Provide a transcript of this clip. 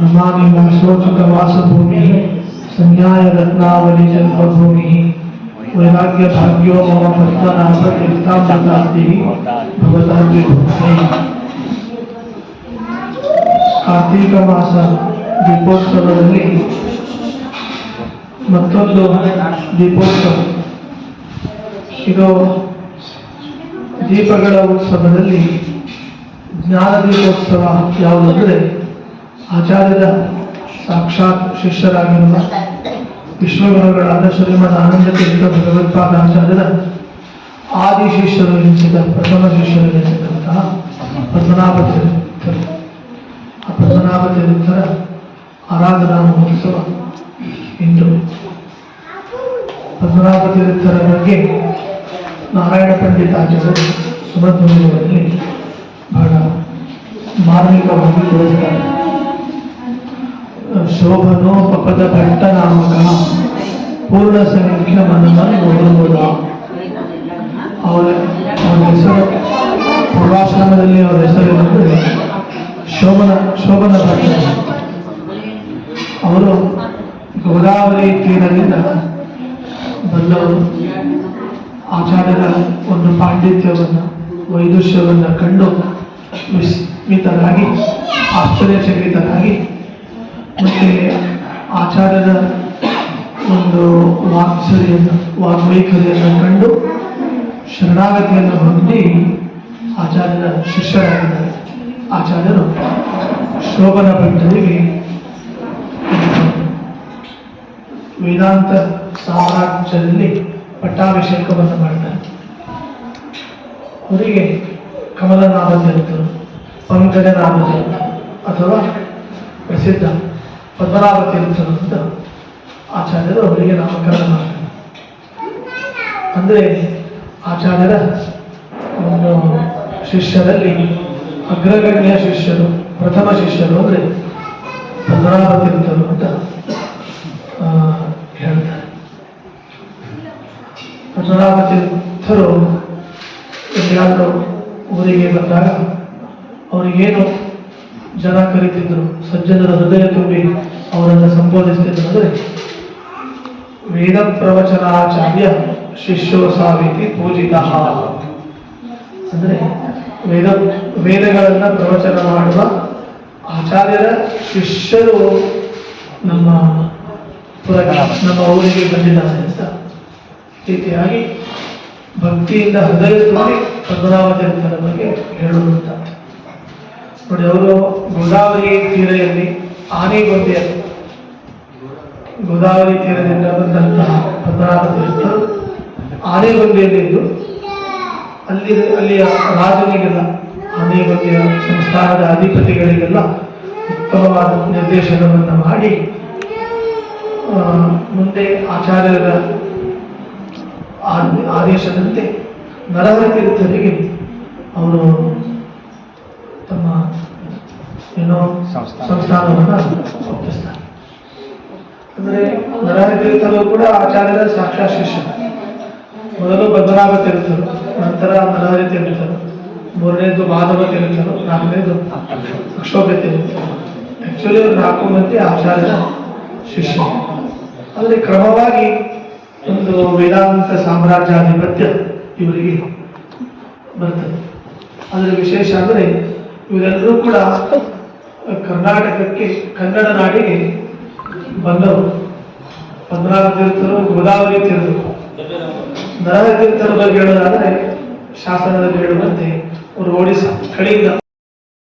ನಮಾಮಿ ವಾಸೋಚಿತ ವಾಸಭೂಮಿ ಸಂಜ್ಞಾಯ ರತ್ನಾವಲಿ ಜನ್ಮಭೂಮಿ ವೈರಾಗ್ಯ ಭಾಗ್ಯೋ ಮಮ ಪದ್ಮನಾಭ ತೀರ್ಥಾಮೃತಾಬ್ಧಿ ಭಗವತಾಗ್ಯ ಕಾರ್ತೀಕ ಮಾಸ ದೀಪೋತ್ಸವದಲ್ಲಿ ಮತ್ತೊಂದು ದೀಪೋತ್ಸವ ಇದು ದೀಪಗಳ ಉತ್ಸವದಲ್ಲಿ ಜ್ಞಾನ ದೀಪೋತ್ಸವ ಯಾವುದಂದರೆ ಆಚಾರ್ಯರ ಸಾಕ್ಷಾತ್ ಶಿಷ್ಯರಾಗಿರುವ ವಿಶ್ವಗುರುಗಳಾದ ಶ್ರೀಮದ್ ಆನಂದ ತೀರ್ಥ ಭಗವತ್ಪಾದಾಚಾರ್ಯರ ಆದಿ ಶಿಷ್ಯರು ಎನಿಸಿದ ಪ್ರಥಮ ಶಿಷ್ಯರು ಎನಿಸಿದಂತಹ ಪದ್ಮನಾಭ ತೀರ್ಥರು ಆ ಪದ್ಮನಾಭ ತೀರ್ಥರ ಆರಾಧನಾ ಮಹೋತ್ಸವ ಇಂದು ಪದ್ಮನಾಭ ತೀರ್ಥರ ಬಗ್ಗೆ ನಾರಾಯಣ ಪಂಡಿತಾಚಾರ್ಯರು ಸುಮಧ್ವನಿಗಳಲ್ಲಿ ಬಹಳ ಮಾರ್ಮಿಕವಾಗಿ ತಿಳಿಸ್ತಾರೆ ಶೋಭನೋಪಪದ ಭಟ್ಟ ನಾಮಕ ಪೂರ್ಣ ಸಂಖ್ಯ ಮನಮನ ನೋಡಬಹುದ ಅವರ ಅವರ ಹೆಸರು ಪೂರ್ವಾಶ್ರಮದಲ್ಲಿ ಅವರ ಹೆಸರು ಶೋಭನ ಶೋಭನ ಭಟ್ಟ ಅವರು ಗೋದಾವರಿ ತೀರದಿಂದ ಬಂದವರು. ಆಚಾರ್ಯರ ಒಂದು ಪಾಂಡಿತ್ಯವನ್ನು, ವೈದುಷ್ಯವನ್ನು ಕಂಡು ವಿಸ್ಮಿತರಾಗಿ ಆಶ್ಚರ್ಯಚಕಿತರಾಗಿ ಮತ್ತು ಆಚಾರ್ಯರ ಒಂದು ವಾಕ್ಸರಿಯನ್ನು ವಾಗ್ವೈಖರಿಯನ್ನು ಕಂಡು ಶರಣಾಗತಿಯನ್ನು ಹೊಂದಿ ಆಚಾರ್ಯರ ಶಿಷ್ಯರಾಗಿದ್ದಾರೆ. ಆಚಾರ್ಯರು ಶೋಭನ ಭಟ್ಟರಿಗೆ ವೇದಾಂತ ಸಾಮ್ರಾಜ್ಯದಲ್ಲಿ ಪಟ್ಟಾಭಿಷೇಕವನ್ನು ಮಾಡ್ತಾರೆ. ಅವರಿಗೆ ಕಮಲನಾಭ ತೀರ್ಥರು ಪಂಕಜನಾಭ ತೀರ್ಥರು ಅಥವಾ ಪ್ರಸಿದ್ಧ. ಪದ್ಮನಾಭ ತೀರ್ಥರಂತ ಆಚಾರ್ಯರು ಅವರಿಗೆ ನಾಮಕರಣ ಮಾಡ್ತಾರೆ ಅಂದ್ರೆ ಆಚಾರ್ಯರ ಒಂದು ಶಿಷ್ಯರಲ್ಲಿ ಅಗ್ರಗಣ್ಯ ಶಿಷ್ಯರು, ಪ್ರಥಮ ಶಿಷ್ಯರು ಅಂದರೆ ಪದ್ಮನಾಭ ತೀರ್ಥರು ಅಂತ ಹೇಳ್ತಾರೆ. ಪದ್ಮನಾಭ ತೀರ್ಥರು ಎಲ್ಲಿಯಾದರೂ ಊರಿಗೆ ಬಂದಾಗ ಅವರಿಗೇನು ಜನ ಕರೀತಿದ್ರು, ಸಜ್ಜನರ ಹೃದಯ ತುಂಬಿ ಅವರನ್ನು ಸಂಬೋಧಿಸ್ತಿದ್ರು ಅಂದರೆ ವೇದ ಪ್ರವಚನಾಚಾರ್ಯ ಶಿಷ್ಯೋ ಸಾವಿತಿ ಪೂಜಿತ. ಅಂದರೆ ವೇದ, ವೇದಗಳನ್ನು ಪ್ರವಚನ ಮಾಡುವ ಆಚಾರ್ಯರ ಶಿಷ್ಯರು ನಮ್ಮ ನಮ್ಮ ಊರಿಗೆ ಬಂದಿದ್ದಾರೆ ಅಂತ ರೀತಿಯಾಗಿ ಭಕ್ತಿಯಿಂದ ಹೃದಯ ತುಂಬಿ ಪದ್ಮನಾಭ ತೀರ್ಥರ ಬಗ್ಗೆ ಹೇಳುವಂತ ನೋಡಿ ಅವರು ಗೋದಾವರಿ ತೀರೆಯಲ್ಲಿ ಆನೆಗೊಂದಿಯ ಗೋದಾವರಿ ತೀರದಿಂದ ಬಂದಂತಹ ಪದ್ಮನಾಭ ತೀರ್ಥರು ಆನೆಗೊಂದಿಯಲ್ಲಿದ್ದು ಅಲ್ಲಿ, ಅಲ್ಲಿಯ ರಾಜನಿಗೆಲ್ಲ ಆನೆಗೊಂದಿಯ ಸಂಸ್ಥಾನದ ಅಧಿಪತಿಗಳಿಗೆಲ್ಲ ಉತ್ತಮವಾದ ನಿರ್ದೇಶನವನ್ನು ಮಾಡಿ ಮುಂದೆ ಆಚಾರ್ಯರ ಆದೇಶದಂತೆ ನರಹರ ತೀರ್ಥರಿಗೆ ಅವರು ಸಂಸ್ಥಾನವನ್ನು ಅಂದರೆ ಕೂಡ ಆಚಾರ್ಯರ ಸಾಕ್ಷಾತ್ ಶಿಷ್ಯ. ಮೊದಲು ಪದ್ಮನಾಭ ತೀರ್ಥರು ನಂತರ ನರಹರಿ ತೀರ್ಥರು ಮೂರನೇದು ಮಾಧವ ತೀರ್ಥರು ನಾಲ್ಕನೇದು ಅಕ್ಷೋಭ್ಯ ತೀರ್ಥರು ಆಕ್ಚುಲಿ ನಾಲ್ಕು ಮಂದಿ ಆಚಾರ್ಯರ ಶಿಷ್ಯ. ಅಲ್ಲಿ ಕ್ರಮವಾಗಿ ಒಂದು ವೇದಾಂತ ಸಾಮ್ರಾಜ್ಯಾಧಿಪತ್ಯ ಇವರಿಗೆ ಬರ್ತದೆ. ಅದರ ವಿಶೇಷ ಅಂದರೆ ಇವರೆಲ್ಲರೂ ಕೂಡ ಕರ್ನಾಟಕಕ್ಕೆ ಕನ್ನಡ ನಾಡಿಗೆ ಬಂದವರು. ಪದ್ಮನಾಭ ತೀರ್ಥರು ಗೋದಾವರಿ ತೀರ್ಥರು ನರಹರಿ ತೀರ್ಥರ ಬಗ್ಗೆ ಹೇಳೋದಾದ್ರೆ ಶಾಸನದಲ್ಲಿ ಹೇಳುವಂತೆ ಅವರು ಒಡಿಸ್ಸಾ ಕಡೆಯಿಂದ